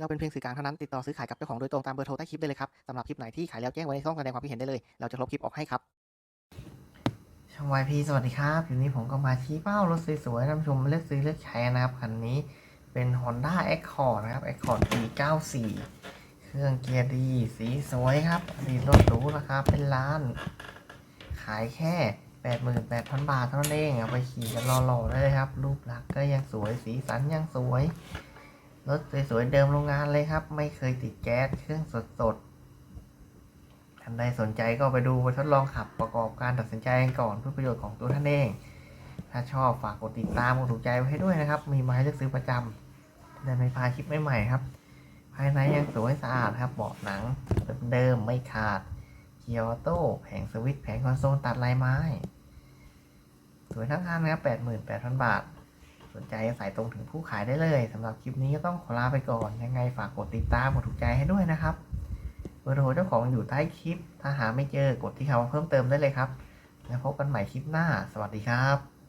เราเป็นเพียงสื่อกลางเท่านั้นติดต่อซื้อขายกับเจ้าของโดยตรงตามเบอร์โทรใต้คลิปได้เลยครับสำหรับคลิปไหนที่ขายแล้วแจ้งไว้ในช่องแสดงความคิดเห็นได้เลย เราจะลบคลิปออกให้ครับ ช่อง YP สวัสดีครับอยู่นี้ผมก็มาชี้เป้ารถสวยๆท่านผู้ชมเลือกซื้อเลือกใช้นะครับคันนี้เป็น Honda Accord นะครับ Accord P94 เครื่องเกียร์ดีสีสวยครับอดีรถหรูราคาเป็นล้าน ขายแค่88,000 บาทเท่านั้นเองเอาไปขี่กันรอๆได้เลยครับ รูปลักษณ์ก็ยังสวยสีสันยังสวย รถสวยๆเดิมโรงงานเลยครับ ไม่เคยติดแก๊สเครื่องสดๆท่านใดสนใจก็ไปดูไปทดลองขับประกอบการตัดสินใจกันก่อนเพื่อประโยชน์ของตัวท่านเอง ถ้าชอบฝากกดติดตามกดถูกใจไว้ให้ด้วยนะครับ มีมาให้เลือกซื้อประจำได้ไม่พลาดคลิปใหม่ๆครับ ภายในยังสวยสะอาดครับเบาะหนังเดิมๆไม่ขาดเกียร์ออโต้แผงสวิตช์แผงคอนโซลตัดลายไม้ สวยทั้งคันนะครับ88,000บาท สนใจสายตรงถึงผู้ขายได้เลยสำหรับคลิปนี้ก็ต้องขอลาไปก่อน ยังไงฝากกดติดตามกดถูกใจให้ด้วยนะครับเบอร์โทรเจ้าของอยู่ใต้คลิป ถ้าหาไม่เจอกดที่คำว่าเพิ่มเติมได้เลยครับ แล้วพบกันใหม่คลิปหน้า สวัสดีครับ